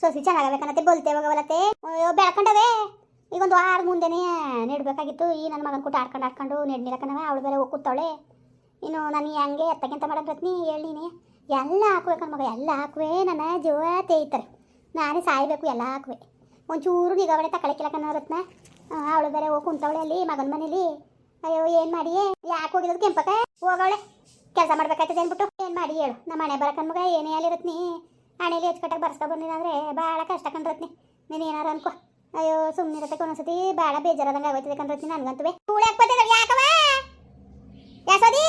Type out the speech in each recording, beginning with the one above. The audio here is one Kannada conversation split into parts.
ಸೊಸಿ ಚೆನ್ನಾಗಬೇಕನ್ನತ್ತೆ, ಬಲ್ತೆ ಹೋಗವಲತ್ತೆ ಅಯ್ಯೋ ಬೆಳ್ಕೊಂಡವೆ ಈಗ ಒಂದು ವಾರ ಮುಂದೆನೇ ನೆಡ್ಬೇಕಾಗಿತ್ತು. ಈ ನನ್ನ ಮಗನ ಕೂಟ ಆಡ್ಕೊಂಡು ಆಡ್ಕೊಂಡು ನೆಡ್ ನಿಲಕನವ ಅವಳು ಬೇರೆ ಕೂತವಳೆ. ಇನ್ನು ನಾನು ಹೆಂಗೆ ಎತ್ತಕ್ಕಿಂತ ಮಾಡೋದು ರತ್ನಿ ಹೇಳಿನಿ ಎಲ್ಲ ಹಾಕ್ಬೇಕನ್ನ ಮಗ, ಎಲ್ಲ ಹಾಕುವೆ. ನನ್ನ ಜೀವ ತೇಯ್ತಾರೆ. ನಾನೇ ಸಾಯ್ಬೇಕು, ಎಲ್ಲ ಹಾಕುವೆ. ಒಂಚೂರು ನಿಗಾವಣೆ ತಗೊಳಕಿಲ್ಲಕನ್ನ ರತ್ನ. ಅವಳು ಬೇರೆ ಹೋಗಿ ಕುಂತವಳೆ ಅಲ್ಲಿ, ಮಗನ ಮನೇಲಿ. ಅಯ್ಯೋ, ಏನು ಮಾಡಿ ಯಾಕೆ ಹೋಗಿರೋದು ಕೆಂಪಕ್ಕ? ಹೋಗವಳೆ. ಕೆಲಸ ಮಾಡ್ಬೇಕಾಯ್ತದೆ ಅಂದ್ಬಿಟ್ಟು. ಏನು ಮಾಡಿ ಹೇಳು. ನಮ್ಮ ಮನೆ ಬರಕನ್ ಮಗ, ಏನೇ ಅಲ್ಲಿರತ್ನಿ ಹಣೆಲಿ ಹೆಚ್ಚು ಬರ್ಸ್ಕೊ ಬಂದಿನಾದ್ರೆ ಭಾಳ ಕಷ್ಟ ಕಂಡ್ರತ್ನಿ. ನೀನು ಏನಾರು ಅನ್ಕೋ. ಅಯ್ಯೋ ಸುಮ್ಮನೆ ಇರತ್ತೆ ಒಂದೊಂದ್ಸತಿ ಭಾಳ ಬೇಜಾರದಂಗೆ ಆಗೋಯ್ತದೆ ಕಂಡ್ರತ್ನಿ ನನಗಂತುವೆ. ಯಾಕವ ಯಾಸೋದಿ?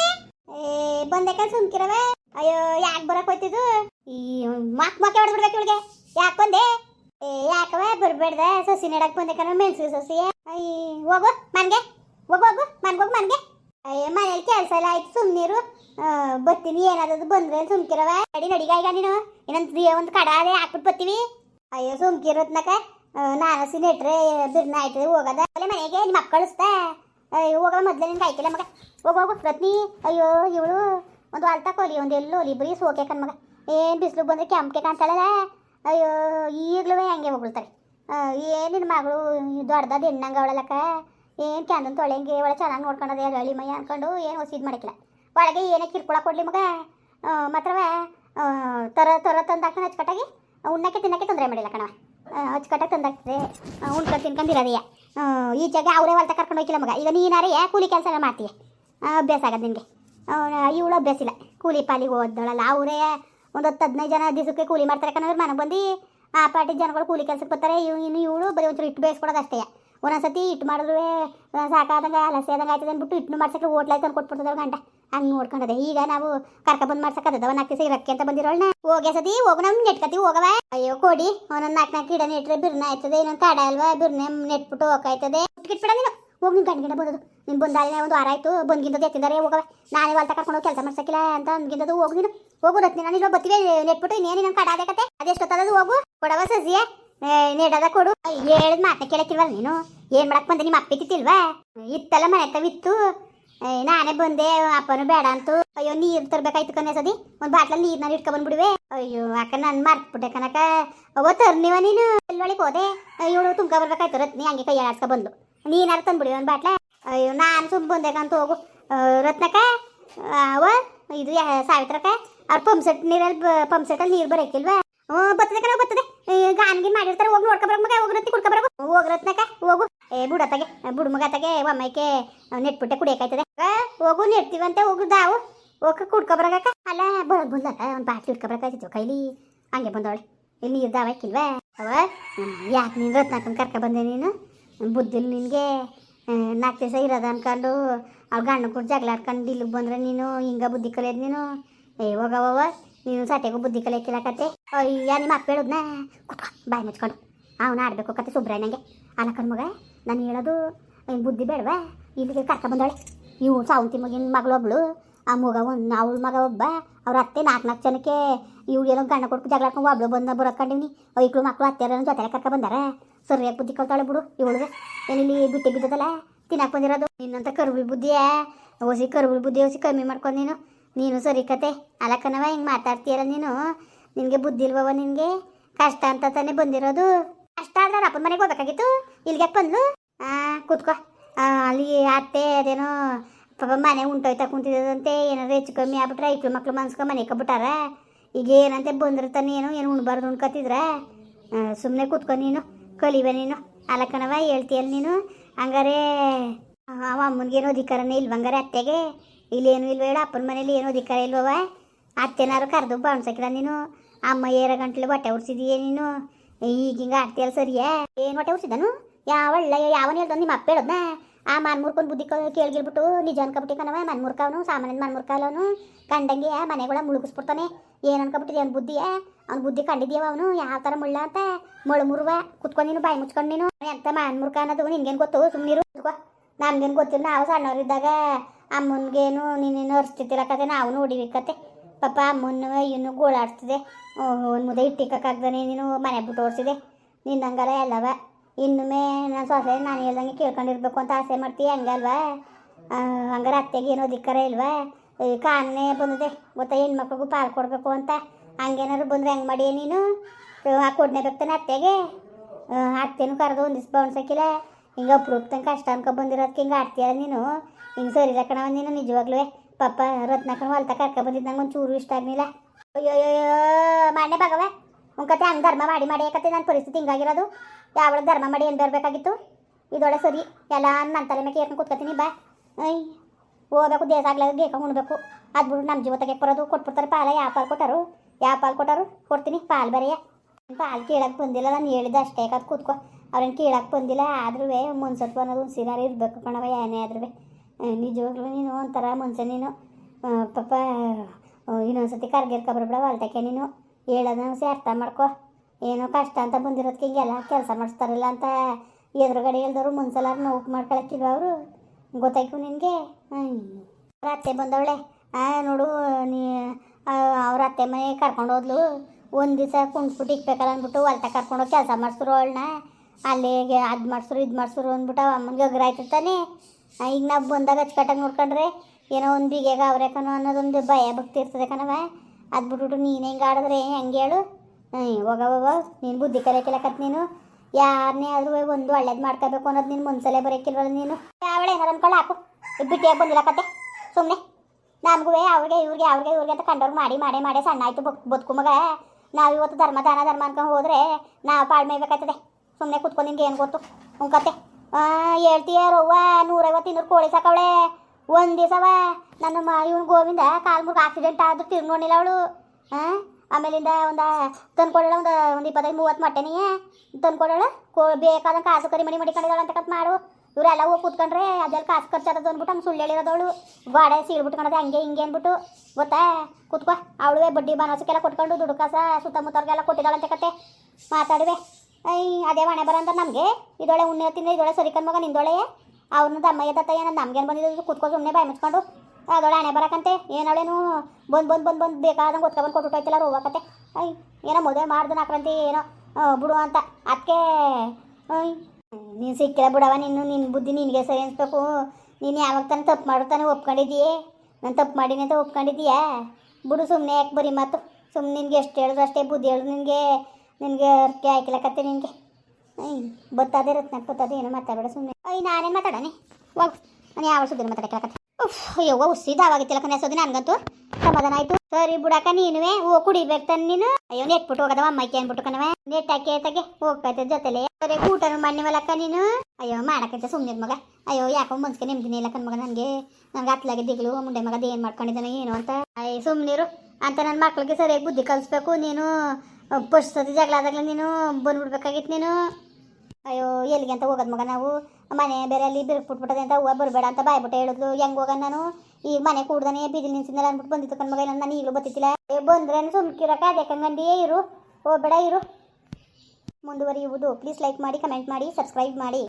ಏ ಬಂದೆ ಸುಮ್ಕಿರವೆ ಅಯ್ಯೋ ಯಾಕೆ ಬರಕ್ ಹೋಯ್ತಿದ್ದು? ಈ ಮಾಕ್ ಮಾಕೆ ಹೊಡೆದ್ಬಿಡ್ಬೇಕು ಇವಳಿಗೆ? ಯಾಕೆ ಬಂದೆ? ಏ ಯಾಕವ ಬರ್ಬೇಡ್ದ ಸಸಿ ನೆಡಕ್ ಬಂದೆ ಕಣ ಮೆಣಸು ಸಸಿ. ಅಯ್ಯ ಹೋಗು ಮನ್ಗೆ. ಹೋಗು ಹೋಗು ಮನ್ಗೋಗು ಮನ್ಗೆ. ಅಯ್ಯ ಮನೇಲಿ ಕೆಲಸ ಎಲ್ಲ ಆಯ್ತು ಸುಮ್ನೀರು. ಆ, ಬರ್ತೀನಿ ಏನಾದ್ರು ಬಂದ್ರೆ ಸುಮ್ಕಿರವ ನಡಿ ನಡಿಗ ನೀನು. ಇನ್ನೊಂದು ಒಂದು ಕಡ ಅದೇ ಹಾಕ್ಬಿಟ್ಟು ಬರ್ತೀವಿ. ಅಯ್ಯೋ ಸುಮ್ಕಿರತ್ನಕ ನಾನು ಸಿ ನೆಟ್ರೆ ಬಿರ್ನ ಆಯ್ತು, ಹೋಗದ. ಮನೆಗೆ ನಿಮ್ಮ ಮಕ್ಕಳು ಕಳಿಸ್ತಾ ಅಯ್ಯೋ ಹೋಗೋ ಮೊದ್ಲೇ ಆಯ್ತಿಲ್ಲ ಮಗ. ಹೋಗೋ, ಹೋಗು ರತ್ನಿ. ಅಯ್ಯೋ, ಇವಳು ಒಂದು ಅಲ್ ಕೋಲಿ ಒಂದು ಎಲ್ಲೋ ಒಲಿ ಬರೀ ಸೋಕೆ ಕಣ್ ಮಗ. ಏನು ಬಿಸಿಲು ಬಂದ್ರೆ ಕೆಂಪಕ್ಕೆ ಕಾಣ್ತಾಳಲ್ಲ. ಅಯ್ಯೋ, ಈಗಲೂ ಹಂಗೆ ಹೋಗ್ಬಿಡ್ತಾರೆ ಏನು ನಿನ್ನ ಮಗಳು ದೊಡ್ಡದ ಹೆಣ್ಣಂಗ ಅವಳಲ್ಲಕ್ಕ? ಏನು ಕ್ಯಾಂದನ್ ತೊಳೆಂಗೆ ಒಳ್ಳೆ ಚೆನ್ನಾಗಿ ನೋಡ್ಕೊಂಡದೆ ಅನ್ಕೊಂಡು ಏನು ಹೊಸಿದ್ ಮಾಡಿಕ್ಲ ಒಳಗೆ ಏನೇ ಕಿರ್ಕೊಳ ಕೊಡ್ಲಿ ಮಗ. ಮಾತ್ರವ? ಆ, ತರ ತಂದು ಹಾಕೋಣ ಅಚ್ಚುಕಟ್ಟಾಗಿ ಉಣ್ಣಕ್ಕೆ ತಿನ್ನಕ್ಕೆ ತೊಂದರೆ ಮಾಡಿಲ್ಲ ಕಣವ ಅಚ್ಚುಕಟ್ಟಾಗಿ ತಂದಾಕ್ತದೆ ಉಣ್ಕೊಂಡು ಈ ಜಾಗ ಅವರೇ ಹೊಲ್ತ ಕರ್ಕೊಂಡು ಹೋಗಿಲ್ಲ ಮಗ. ಈಗ ನೀನಾರೇ ಕೂಲಿ ಕೆಲಸ ಎಲ್ಲ ಮಾಡ್ತೀಯ ಅಭ್ಯಾಸ ಆಗೋದು ನಿನಗೆ. ಇವಳು ಅಭ್ಯಾಸ ಇಲ್ಲ. ಕೂಲಿ ಪಾಲಿಗೆ ಓದ್ದಳಲ್ಲ ಅವರೇ ಒಂದು ಹತ್ತು ಹದಿನೈದು ಜನ ದಿವಸಕ್ಕೆ ಕೂಲಿ ಮಾಡ್ತಾರೆ ಕಣವ್ರು ಮನೆಗೆ ಬಂದು. ಆ ಪಾರ್ಟಿ ಜನಗಳು ಕೂಲಿ ಕೆಲಸಕ್ಕೆ ಬರ್ತಾರೆ. ಇವ್ ಇನ್ನು ಇವಳು ಬರೀ ಒಂಚೂರು ಇಟ್ಟು ಬೇಯಿಸ್ಕೊಡೋದು ಅಷ್ಟೇ ಒಂದೊಂದ್ಸತಿ ಇಟ್ಟು ಮಾಡಿದ್ರೆ ಸಾಕಾದಂಗೆ ಹಲಸೆ ಆದಂಗೆ ಆಯ್ತದೆ ಅಂದ್ಬಿಟ್ಟು ಇಟ್ಟು ಮಾಡ್ಸಕ್ಕೆ ಹೋಟ್ಲಾಯ್ತು ತಂದು ಕೊಟ್ಬಿಡ್ತದವ ಗಂಟ ಹಂಗೆ ನೋಡ್ಕೊಂಡದ. ಈಗ ನಾವು ಕರ್ಕ ಮಾಡ್ಸಕ್ಕದ ಒಂದು ನಾಲ್ಕು ದಿವಸ ಇರಕ್ಕೆ ಅಂತ ಬಂದಿರೋಳ್ನ ಹೋಗಿ ನಮ್ ನೆಟ್ಕತಿ ಹೋಗವ ಅಯ್ಯೋ, ಕೊಡಿ. ಒಂದೊಂದು ನಾಲ್ಕು ನಾಲ್ಕು ಗಿಡ ನೆಟ್ರೆ ಬಿರ್ನ ಆಯ್ತದೆ, ಇನ್ನೊಂದು ಕಡ ಅಲ್ವಾ, ಬಿರ್ನೆ ನೆಟ್ಬಿಟ್ಟು ಹೋಗಾಯ್ತದೆ. ಕಿಟ್ಬಿಡ ನೀನು. ಹೋಗಿ ನಿನ್ ಗಂಡ ಗಿಡ ಬರೋದು ನಿನ್ ಬಂದಾಲಿನ ಒಂದು ವಾರ ಆಯ್ತು, ಬಂದ್ಗಿಂದದ್ದು ಎತ್ತಿದ್ದಾರೆ ಹೋಗವೆ ನಾನೇ ಹೊಲ್ತ ಕರ್ಕೊಂಡು ಕೆಲಸ ಮಾಡ್ಸಕ್ಕಿಲ್ಲ ಅಂತ ಅಂದ್ಗಿಂದದು ಹೋಗು ನೀನು. ಹೋಗು ರತ್ನಿ, ನಾನು ಇಲ್ಲಿ ಬತ್ತಿವೆ ನೆಟ್ಬಿಟ್ಟು ಇನ್ನೇನು ಕಡ ಕತೆ ಅದೆಷ್ಟೊತ್ತದದು ಹೋಗು. ಕೊಡವ ಸಸಿಯೇ. ನೆಡದ ಕೊಡು. ಹೇಳಿದ ಮಾತನ್ನ ಕೇಳಕ್ಕಿಲ್ವಲ್ಲ ನೀನು? ಏನ್ ಮಾಡಕ್ ಬಂದೆ, ನಿಮ್ಮ ಅಪ್ಪಿತ್ತಿಲ್ವಾ ಇತ್ತಲ್ಲ ಮನೆ ತವಿತ್ತು ನಾನೇ ಬಂದೆ. ಅಪ್ಪನು ಬೇಡ ಅಂತು. ಅಯ್ಯೋ, ನೀರ್ ತರ್ಬೇಕಾಯ್ತು ಕನ್ನೆ ಸದಿ. ಒಂದ್ ಬಾಟ್ಲಲ್ಲಿ ನಾನು ಇಟ್ಕೊ ಬಂದ್ಬಿಡುವೆ. ಅಯ್ಯೋ, ಅಕ್ಕ ನನ್ ಮರ್ತ್ಬಿಟ್ಟೆ ಕನಕ ಅವೋ ತರ್ನಿವ ನೀನು. ಎಲ್ಲಿಗೆ ಹೋದೆ. ಇವಳು ತುಂಬ್ಕ ಬರ್ಬೇಕಾಯ್ತು ರತ್ನಿ. ಹಂಗೆ ಕೈ ಆಡ್ಸ್ಕೊ ಬಂದು ನೀನಾರು ತಂದ್ಬಿಡಿ ಒಂದ್ ಬಾಟ್ಲ. ಅಯ್ಯೋ, ನಾನು ಸುಮ್ ಬಂದೇಕಂತ ಹೋಗು ರತ್ನಕ ಅವ, ಇದು ಸಾವಿತ್ರಕ್ಕ, ಅವ್ರ ಪಂಪ್ ಸೆಟ್ ನೀರಲ್ಲಿ ಪಂಪ್ ಸೆಟ್ಟಲ್ಲಿ ನೀರು ಬರೋಕ್ಕಿಲ್ವಾ ಹ್ಞೂ, ಬರ್ತದೆ ಕಣ, ಬರ್ತದೆ. ಗಾನ್ಗಿನ್ ಮಾಡಿರ್ತಾರೆ, ಹೋಗಿ ನೋಡ್ಕೊಬರಕ್ ಮಗ ಹೋಗ್ರತ್ತಿ ಕುಡ್ಕೊಬರಕು ಹೋಗ್ರತ್ನಕ ಹೋಗು ಏ ಬುಡತ್ತಗೆ ಬುಡು ಮಗತ್ತಗೆ ಒಮ್ಮೈಕೆ ನೆಟ್ಬಿಟ್ಟೆ ಕುಡಿಯಕಾಯ್ತದೆ. ಹೋಗು ನೆಟ್ತೀವಂತೆ ಹೋಗು, ದಾವು. ಹೋಗ ಕುಡ್ಕೊಬರಕ ಅಲ್ಲ ಬರೋದು ಬಂದಲ್ಲ ಒಂದು ಬಾಟ್ಲಿ ಇಟ್ಕೊಬರಕಾಯ್ತಿತ್ತು ಕೈಲಿ. ಹಂಗೆ ಬಂದವಳೆ. ಇಲ್ಲಿ ನೀರು ದಾವಕ್ಕಿಲ್ವಾ ಅವ ಯಾಕೆ ನೀನು ರತ್ನಾಕನ್ ಕರ್ಕ ಬಂದೆ ನೀನು? ಬುದ್ಧಿಲ್ ನಿನಗೆ ನಾಲ್ಕು ದಿವಸ ಇರೋದು ಅನ್ಕೊಂಡು, ಅವ್ಳು ಗಂಡ ಕೂಡ ಜಗಳ ಆಡ್ಕೊಂಡು ಇಲ್ಲಿಗೆ ಬಂದ್ರೆ ನೀನು, ಹಿಂಗೆ ಬುದ್ಧಿ ಕಲಿಯೋದು ನೀನು? ಏ ಹೋಗವ ನೀನು ಸತ್ಯಗೂ ಬುದ್ಧಿ ಕಲಿಯಕ್ಕಿಲ್ಲ ಕತೆ. ಅಯ್ಯ ನಿಮ್ಮ ಅಪ್ಪ ಹೇಳೋದ್ನ? ಕುತ್ಕೊ, ಬಾಯಿ ಮುಚ್ಕೊಂಡು. ಅವನು ಆಡಬೇಕು ಕತೆ ಅಲ್ಲ ಕಣ್ ಮಗ, ನಾನು ಹೇಳೋದು ಏನು ಬುದ್ಧಿ ಬೇಡವಾ? ಇಲ್ಲಿಗೆ ಕರ್ಕ ಬಂದವಳೆ. ಇವು ಸಾವಂತಿ ಮಗಿನ ಮಗಳೊಬ್ಳು ಆ ಮಗ ಒಂದು ಅವಳ ಮಗ ಒಬ್ಬ. ಅವ್ರ ಅತ್ತೆ ನಾಲ್ಕು ನಾಲ್ಕು ಜನಕ್ಕೆ ಏನೋ ಗಂಡ ಕೊಟ್ಟು ಜಗಳ ಆಡ್ಕೊಂಡು ಒಬ್ಳು ಬಂದ ಅವ ಐಕ್ಳು ಮಕ್ಕಳು ಅತ್ತೆರ ಜೊತೆಗೆ ಕರ್ಕ ಬಂದಾರ. ಸರಿಯಾಗಿ ಬುದ್ಧಿ ಕಲ್ತಾಳೆ ಬಿಡು ಇವಳಿಗೆ. ಏನಿಲ್ಲಿ ಬಿಟ್ಟೆ ಬಿದ್ದದಲ್ಲ? ತಿನ್ನಕ್ಕೆ ಬಂದಿರೋದು. ನಿನ್ನಂತ ಕರುಬಿ ಬುದ್ಧಿಯಾ? ಓಸಿ ಕರುಬಿ ಬುದ್ಧಿ ಓಸಿ ಕಮ್ಮಿ ಮಾಡ್ಕೊಂಡು ನೀನು. ನೀನು ಸರಿ ಕತೆ. ಅಲಕ್ಕನವ ಹಿಂಗೆ ಮಾತಾಡ್ತೀಯಲ್ಲ ನೀನು? ನಿನಗೆ ಬುದ್ಧಿ ಇಲ್ವವ ನಿನಗೆ? ಕಷ್ಟ ಅಂತ ತಾನೇ ಬಂದಿರೋದು. ಕಷ್ಟ ಆದ್ರೆ ಅಪ್ಪನ ಮನೆಗೆ ಹೋಗ್ಬೇಕಾಗಿತ್ತು. ಇಲ್ಲಿಗೆ ಬಂದ್ಲು? ಆ, ಕೂತ್ಕೋ. ಅಲ್ಲಿ ಅತ್ತೆ, ಅದೇನೋ, ಪಾಪ ಮನೆ ಉಂಟೋಯ್ತಾ ಕುಂತಿದಂತೆ ಏನಾದ್ರು ಹೆಚ್ಚು ಕಮ್ಮಿ ಆಗ್ಬಿಟ್ರೆ ಐಕ್ಳು ಮಕ್ಳು ಮನ್ಸ್ಕೊ ಮನೆ ಕಬ್ಬಿಟ್ಟಾರ ಈಗ ಏನಂತೆ ಬಂದಿರ್ತಾನೆ ಏನೋ, ಏನು ಉಣ್ಬಾರ್ದು ಉಣ್ಕೊತಿದ್ರ? ಸುಮ್ಮನೆ ಕೂತ್ಕೊ ನೀನು, ಕಲಿವೆ ನೀನು. ಅಲಕ್ಕನವ ಹೇಳ್ತೀಯಲ್ಲ ನೀನು. ಹಂಗಾರೆ ಅವ ಅಮ್ಮನಿಗೇನು ಅಧಿಕಾರನೇ ಇಲ್ವಂಗಾರೆ ಅತ್ತೆಗೆ? ಇಲ್ಲೇನು ಇಲ್ವ ಹೇಳ, ಅಪ್ಪನ ಮನೇಲಿ ಏನು ಅಧಿಕಾರ ಇಲ್ವವ ಅತ್ತೆನಾರು ಕರೆದು ಬಾಣ್ಸಕ್ಕಿಲ್ಲ ನೀನು. ಅಮ್ಮ ಏರ ಗಂಟ್ಲು ಹೊಟ್ಟೆ ಉರ್ಸಿದೀಯ ನೀನು. ಈಗ ಹಿಂಗೆ ಆಡ್ತೀಯಲ್ಲ ಸರಿಯೇ? ಏನು ಹೊಟ್ಟೆ ಉರ್ಸಿದನು ಯಾವ ಯಾವನ್ ಹೇಳ್ದ ನಿಮ್ಮ ಅಪ್ಪ ಹೇಳೋದ್ನ? ಆ ಮನ್ಮೂರ್ಕೊಂಡು ಬುದ್ಧಿ ಕೇಳಿಬಿಟ್ಟು ನಿಜ ಅನ್ಕೊಬಿಟ್ಟಿ ಕಣವ, ಮನ್ಮೂರ್ಕವನು ಸಾಮಾನ್ಯದ ಮನ್ಮೂರ್ಕವನು ಕಂಡಂಗೆ ಮನೆಗಳ ಮುಳುಗಿಸ್ಬಿಡ್ತಾನೆ. ಏನು ಅನ್ಕೊಬಿಟ್ಟಿದೆ ಅವ್ನ ಬುದ್ಧಿಯ ಅವ್ನು ಬುದ್ಧಿ ಕಂಡಿದ್ಯವ ಅವನು? ಯಾವ ಥರ ಮುಳ್ಳ ಅಂತ? ಮೊಳು ಮುರುವ. ಕುತ್ಕೊಂಡು ನೀನು, ಬಾಯಿ ಮುಚ್ಕೊಂಡು ನೀನು. ಎಂತ ಮನ್ಮೂರ್ಕ ಅನ್ನೋದು ನಿನ್ಗೇನು ಗೊತ್ತು? ಸುಮ್ಮನಿರು ಕುತ್ಕೋ. ನಮ್ಗೇನು ಗೊತ್ತಿಲ್ಲ, ನಾವು ಸಣ್ಣವರಿದ್ದಾಗ ಅಮ್ಮನಿಗೇನು ನೀನೇನು ಅರ್ಸ್ತಿತ್ತಿಲ್ಲ ಕತೆ, ನಾವು ನೋಡಿಬೇಕತ್ತೆ ಪಾಪ ಅಮ್ಮನ ಇನ್ನು ಗೋಳಾಡ್ತಿದೆ. ಮುದ್ದೆ ಇಟ್ಟಿಕ್ಕಾಗ್ದಾನೆ ನೀನು ಮನೆ ಬಿಟ್ಟು ಓಡಿಸಿದೆ. ನಿನ್ನಂಗಲ್ಲ ಎಲ್ಲವ? ಇನ್ನೊಮ್ಮೆ ನನ್ನ ಸೊಸೆ ನಾನು ಹೇಳ್ದಂಗೆ ಕೇಳ್ಕೊಂಡಿರ್ಬೇಕು ಅಂತ ಆಸೆ ಮಾಡ್ತೀಯ? ಹಂಗಲ್ವಾ ಹಂಗಾರೆ ಅತ್ತೆಗೆ ಏನೋ ಧಿಕ್ಕಾರ ಇಲ್ವಾ? ಈ ಕಾನೇ ಬಂದಿದೆ. ಗೊತ್ತಾ ಹೆಣ್ಮಕ್ಳಿಗೂ ಪಾಲು ಕೊಡಬೇಕು ಅಂತ. ಹಂಗೇನಾದ್ರು ಬಂದ್ರೆ ಹೆಂಗೆ ಮಾಡಿ ನೀನು? ಆ ಕೊಡ್ನೆ ಬೇಕ್ತಾನೆ ಅತ್ತೆಗೆ. ಅತ್ತೆನೂ ಕರೆದು ಒಂದು ದಿವ್ಸ ಬೌನ್ಸಕ್ಕಿಲ್ಲ ಹಿಂಗೆ ಅಪ್ರೂಪ್ ತನಕ ಕಷ್ಟ ಅನ್ಕೊ ಬಂದಿರೋದಕ್ಕೆ ಹಿಂಗೆ ಆಡ್ತೀಯ ನೀನು? ಹಿಂಗೆ ಸರಿ ಕಣವ ನೀನು ನಿಜವಾಗ್ಲೂ ಪಾಪ ರತ್ನಾಕಣ ಹೊಲ್ತ ಕರ್ಕ ಬಂದಿದ್ದು ನಂಗೆ ಚೂರು ಇಷ್ಟ ಆಗಲಿಲ್ಲ. ಅಯ್ಯೋ ಅಯ್ಯೋ ಮಾಡನೆ ಭಾಗವ ಉಂಕತೆ ಹಂಗೆ ಧರ್ಮ ಮಾಡಿ ಮಾಡಿ ಯಾಕತ್ತೆ ನನ್ನ ಪರಿಸ್ಥಿತಿ ಹಿಂಗಾಗಿರೋದು ಯಾವಾಗ ಧರ್ಮ ಮಾಡಿ ಏನು ಬರಬೇಕಾಗಿತ್ತು? ಇದೊಳೆ ಸರಿ, ಎಲ್ಲ ನನ್ನ ತಲೆ ಮೇಲೆ ಕೇರ್ಕೊಂಡು ಕೂತ್ಕೊತೀನಿ, ಬಾ. ಐ, ಹೋಗ್ಬೇಕು ದೇಶ ಆಗ್ಲಾಗ ಗೇಕ ಉಣ್ಬೇಕು. ಅದು ಬಿಡು ನಮ್ಮ ಜೀವ ತೆಗೆಕ್ ಬರೋದು. ಕೊಟ್ಬಿಡ್ತಾರೆ ಪಾಲ ಯಾವ ಪಾಲು ಕೊಟ್ಟರು? ಯಾವ ಪಾಲು ಕೊಟ್ಟರು? ಕೊಡ್ತೀನಿ, ಪಾಲು ಬರೆಯ. ಪಾಲು ಕೇಳಕ್ಕೆ ಬಂದಿಲ್ಲ, ನಾನು ಹೇಳಿದ್ದೆ ಅಷ್ಟೇ ಕತ್ ಕೂತ್ಕೊ. ಅವ್ರೇನು ಕೇಳಕ್ಕೆ ಬಂದಿಲ್ಲ, ಆದ್ರೂ ಮುನ್ಸತ್ವ ಅನ್ನೋದು ಒಂದು ಸಿನಾರಿ ಇರಬೇಕು ಕಣವ ಏನೇ ಆದ್ರೂ ನಿಜವಾಗ್ಲೂ ನೀನು ಒಂಥರ ಮುಂಚೆ ನೀನು. ಪಾಪ ಇನ್ನೊಂದ್ಸತಿ ಕರ್ಗಿರ್ಕ ಬರ್ಬೇಡ ಹೊಲ್ತಕ್ಕೆ ನೀನು. ಹೇಳೋದನ್ನ ಸೇ ಅರ್ಥ ಮಾಡ್ಕೊ. ಏನೋ ಕಷ್ಟ ಅಂತ ಬಂದಿರೋದಕ್ಕೆ ಹಿಂಗೆಲ್ಲ ಕೆಲಸ ಮಾಡಿಸ್ತಾರಲ್ಲ ಅಂತ ಎದುರುಗಡೆ ಹೇಳ್ದವ್ರು ಮುನ್ಸಲ ನೋವು ಮಾಡ್ಕೊಳಕ್ಕಿಲ್ವ ಅವರು? ಗೊತ್ತಾಯ್ತು ನಿನಗೆ? ಅವ್ರ ಅತ್ತೆ ಬಂದವಳೆ. ನೋಡು, ನೀ ಅವ್ರ ಅತ್ತೆ ಮನೆ ಕರ್ಕೊಂಡು ಹೋದ್ಲು. ಒಂದು ದಿವಸ ಕುಣಿಸ್ಬಿಟ್ಟು ಇಕ್ಬೇಕಲ್ಲ ಅಂದ್ಬಿಟ್ಟು ಹೊಲ್ತ ಕರ್ಕೊಂಡೋಗಿ ಕೆಲಸ ಮಾಡಿಸ್ರು ಅವಳನ್ನ. ಅಲ್ಲಿಗೆ ಅದು ಮಾಡಿಸ್ರು, ಇದು ಮಾಡಿಸ್ರು ಅಂದ್ಬಿಟ್ಟು ಅಮ್ಮನಿಗೆ ಅಗ್ರ ಆಯ್ತು ತಾನೇ. ಈಗ ನಾವು ಬಂದಾಗ ಅಚ್ಚುಕಟ್ಟಾಗಿ ನೋಡ್ಕೊಂಡ್ರೆ ಏನೋ ಒಂದು ಬಿಗೆಗ ಅವ್ರೇಕನೋ ಅನ್ನೋದೊಂದು ಭಯ, ಭಕ್ತಿ ಇರ್ತದೆ ಕಣವ ಅದು ಬಿಟ್ಬಿಟ್ಟು ನೀನು ಹೆಂಗೆ ಆಡಿದ್ರೆ ಹೆಂಗೆ ಹೇಳು. ಹ್ಞೂ ಹೋಗ ಹೋಗ ನೀನು ಬುದ್ಧಿ ಕಲಿಯಕ್ಕಿಲ್ಲಕತ್ ನೀನು. ಯಾರನ್ನೇ ಆದ್ರೂ ಒಂದು ಒಳ್ಳೇದು ಮಾಡ್ಕೋಬೇಕು ಅನ್ನೋದು ನೀನು ಮನ್ಸಲ್ಲೇ ಬರೋಕ್ಕಿಲ್ವಲ್ಲ ನೀನು. ಯಾವಳೆ ಏನಾರು ಅನ್ಕೊಳ್ಳಿ ಹಾಕು. ಬಿಟ್ಟಿಯಾಗಿ ಬಂದಿಲ್ಲ ಸುಮ್ಮನೆ ನಮಗೂ ಅವ್ರಿಗೆ, ಇವ್ರಿಗೆ ಅವ್ರಿಗೆ, ಇವ್ರಿಗೆ ಅಂತ ಕಂಡವ್ರು ಮಾಡಿ, ಮಾಡೇ, ಮಾಡಿ ಸಣ್ಣ ಆಯ್ತು ಬಕ್ ಮಗ. ನಾವು ಇವತ್ತು ಧರ್ಮ ದಾನ ಧರ್ಮ ಅನ್ಕೊಂಡು ಹೋದರೆ ನಾವು ಪಾಳ್ಮೆ ಬೇಕಾಯ್ತದೆ ಸುಮ್ಮನೆ ಕುತ್ಕೊಂಡು ನಿಮ್ಗೆ ಏನು ಗೊತ್ತು. ಉಂಕತೆ ಹೇಳ್ತೀಯ ರವ್ವ ನೂರೈವತ್ತು ಇನ್ನೂರು ಕೋಳಿ ಸಾಕವಳೆ. ಒಂದು ದಿವಸವ ನನ್ನ ಮ ಇವನು ಗೋವಿಂದ ಕಾಲು ಮುರ್ಗ ಆಕ್ಸಿಡೆಂಟ್ ಆದ್ರೂ ತಿರ್ಗಿ ನೋಡಿಲ್ಲ ಅವಳು. ಹಾಂ ಆಮೇಲಿಂದ ಒಂದು ತಂದ್ಕೊಡೋಳ, ಒಂದು ಒಂದು ಇಪ್ಪತ್ತೈದು, ಮೂವತ್ತು ಮಟ್ಟೆನೇ ತಂದ್ಕೊಡೋಳ, ಕೋ, ಬೇಕಾದಂಗೆ ಕಾಸು ಕರಿ ಮಣಿ ಮಡಿಕೊಂಡಿದ್ದಾಳೆ ಅಂತ ಕತ್ ಮಾಡು. ಇವರೆಲ್ಲ ಹೋಗಿ ಕೂತ್ಕೊಂಡ್ರೆ ಅದೆಲ್ಲ ಕಾಸು ಖರ್ಚಾದದು ಅಂದ್ಬಿಟ್ಟು ಹಂಗೆ ಸುಳ್ಳು ಹೇಳಿರೋದವಳು ಗಾಡೆ ಸೀಳ್ಬಿಟ್ಕೊಳೋದು ಹಂಗೆ ಹಿಂಗೆ ಅಂದ್ಬಿಟ್ಟು. ಗೊತ್ತಾ? ಕೂತ್ಕೋ. ಅವಳುವೆ ಬಡ್ಡಿ ಬನೋಸಕ್ಕೆಲ್ಲ ಕೊಟ್ಕೊಂಡು ದುಡ್ಡು ಕಾಸ ಸುತ್ತಮುತ್ತವ್ರಿಗೆಲ್ಲ ಕೊಟ್ಟಿದ್ದಾಳಂತೆ ಕತೆ. ಮಾತಾಡುವೆ. ಐ, ಅದೇ ಹಣೆ ಬರಂದ್ರೆ ನಮಗೆ? ಇದೊಳೆ ಉಣ್ಣೆ ತಿಂದ್ರೆ ಇದೊಳೆ ಸರಿಕನ್ ಮಗ ನಿಂದೊಳೆ ಅವ್ರನ್ನ ದಮ್ಮ ಎತ್ತ ಏನೋ ನಮ್ಗೇನು ಬಂದಿದ್ದು ಕುತ್ಕೊಂಡು ಸುಮ್ಮನೆ ಬಾಯಿ ಮುಚ್ಕೊಂಡು. ಅದೊಳೆ ಹಣೆ ಬರಕಂತೆ. ಏನೊಳೇನು ಬಂದು ಬಂದು ಬಂದು ಬಂದು ಬೇಕಾದಂಗೆ ಬಂದು ಕೊಟ್ಬಿಟ್ಟೈತಿಲ್ಲ ರೋಗಕತೆ ಐ, ಏನೋ ಮದುವೆ ಮಾಡ್ದು ನಾಕ್ರಂತಿ ಏನೋ ಬಿಡು ಅಂತ. ಅದಕ್ಕೆ ನೀನು ಸಿಕ್ಕಿಲ್ಲ ಬಿಡವ ನೀನು ನಿನ್ನ ಬುದ್ಧಿ ನಿನಗೆ ಸರಿ ಅನ್ಸ್ಬೇಕು ನೀನು ಯಾವಾಗ ತಾನೆ ತಪ್ಪು ಮಾಡು ತಾನೆ ಒಪ್ಕೊಂಡಿದ್ದೀಯೇ? ನಾನು ತಪ್ಪು ಮಾಡೀನಿ ಅಂತ ಒಪ್ಕೊಂಡಿದ್ದೀಯಾ? ಬಿಡು ಸುಮ್ಮನೆ ಯಾಕೆ ಬರೀ ಮಾತು? ಸುಮ್ಮನೆ ನಿನಗೆ ಎಷ್ಟು ಹೇಳಿದ್ರು ಅಷ್ಟೇ, ಬುದ್ಧಿ ಹೇಳಿದ್ರು ನಿನಗೆ. ನಿನಗೆ ಅರ್ಕೆ ಹಾಕಿಲಕತ್ತೆ ನಿನಗೆ. ಐ ಬತ್ತದೇ ರತ್ನ ಬತ್ತದೆ ಏನೋ ಮಾತಾಡಬೇಡ ಸುಮ್ಮನೆ ಐ ನಾನೇನು ಮಾತಾಡೋಣ? ಹೋಗು. ನಾನು ಯಾವ ಸುದ್ದಿ ಮಾತಾಡಕ್ಕೆ ಅಯ್ಯೋ ಅಯ್ಯವ್ವ ಉಸಿ ದಾವಾಗಿತ್ತಿಲ್ಲ ಕನೆ ಸೋದಿ ನನಗಂತೂ. ಸಮಾಧಾನ ಆಯ್ತು. ಸರಿ ಬುಡಕ ನೀನುವೆ ಓ ಕುಡಿಬೇಕು ತಾನೆ ನೀನು. ಅಯ್ಯೋ ನೆಟ್ಬಿಟ್ಟು ಹೋಗದವ ಅಮ್ಮಕ್ಕೆ ಅನ್ಬಿಟ್ಟು ಕಣವ ನೆಟ್ ಹಾಕಿ ತಗೆ ಹೋಗ್ತೈತೆ ಜೊತೆಲೆ. ಸರಿ, ಊಟನು ಮಲಕ್ಕ ನೀನು? ಅಯ್ಯೋ ಮಾಡಕೈತೆ ಸುಮ್ಮನೆ ಮಗ. ಅಯ್ಯೋ, ಯಾಕೋ ಮನ್ಸ್ಕೆ ನೆಮ್ಮದಿನೇ ಇಲ್ಲ ಮಗ ನನಗೆ. ನನಗೆ ಹತ್ಲಾಗೆ ದಿಗ್ಲು, ಮುಂಡೆ ಮಗದ ಏನು ಮಾಡ್ಕೊಂಡಿದ್ದಾನೆ, ಏನು ಅಂತ. ಅಯ್ಯ ಸುಮ್ಮನಿರು ಅಂತ ನನ್ನ ಮಕ್ಳಿಗೆ ಸರಿಯಾಗಿ ಬುದ್ಧಿ ಕಲಿಸ್ಬೇಕು ನೀನು. ಫಸ್ಟ್ ಸತಿ ಜಗಳ ಆದಾಗಲೇ ನೀನು ಬಂದ್ಬಿಡ್ಬೇಕಾಗಿತ್ತು ನೀನು. ಅಯ್ಯೋ, ಎಲ್ಲಿಗೆ ಅಂತ ಹೋಗೋದು ಮಗ ನಾವು? ಮನೆ ಬೇರೆ ಅಲ್ಲಿ ಬಿರುಕ್ಬಿಟ್ಬಿಟ್ಟದೆ ಅಂತ ಹೂವು ಬರಬೇಡ ಅಂತ ಬಾಯ್ಬಿಟ್ಟೆ ಹೇಳಿದ್ಲು. ಹೆಂಗೆ ಹೋಗೋಣ ನಾನು? ಈಗ ಮನೆ ಕೂಡ್ದಾನೆ ಬೀದಿ ನಿಲ್ಸಿದ್ನಲ್ಲ ಅಂದ್ಬಿಟ್ಟು ಬಂದಿತ್ತು ಕಣ್ ಮಗ. ಇಲ್ಲ ನಾನು ಈಗಲೂ ಏ ಬಂದ್ರೇನು ಸುಮ್ಕಿರಕ ಇರು ಇರು. ಹೋಗ್ಬೇಡ, ಇರು. ಮುಂದುವರಿಯುವುದು. ಪ್ಲೀಸ್ ಲೈಕ್ ಮಾಡಿ ಕಮೆಂಟ್ ಮಾಡಿ ಸಬ್ಸ್ಕ್ರೈಬ್ ಮಾಡಿ.